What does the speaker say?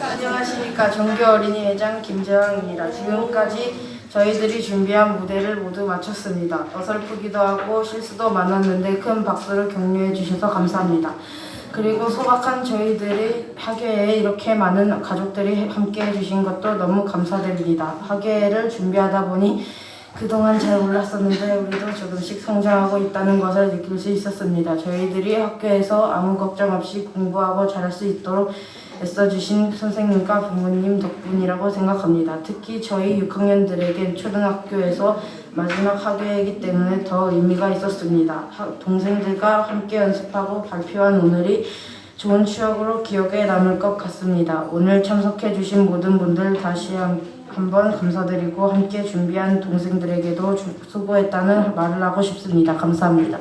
안녕하십니까 정규 어린이 회장 김재왕입니다. 지금까지 저희들이 준비한 무대를 모두 마쳤습니다. 어설프기도 하고 실수도 많았는데 큰 박수를 격려해 주셔서 감사합니다. 그리고 소박한 저희들이 학예에 이렇게 많은 가족들이 함께 해주신 것도 너무 감사드립니다. 학예를 준비하다 보니 그동안 잘 몰랐었는데 우리도 조금씩 성장하고 있다는 것을 느낄 수 있었습니다. 저희들이 학교에서 아무 걱정 없이 공부하고 잘할 수 있도록 애써주신 선생님과 부모님 덕분이라고 생각합니다. 특히 저희 6학년들에겐 초등학교에서 마지막 학교이기 때문에 더 의미가 있었습니다. 하- 동생들과 함께 연습하고 발표한 오늘이 좋은 추억으로 기억에 남을 것 같습니다. 오늘 참석해 주신 모든 분들 다시 한, 한번 감사드리고 함께 준비한 동생들에게도 주- 수고했다는 말을 하고 싶습니다. 감사합니다.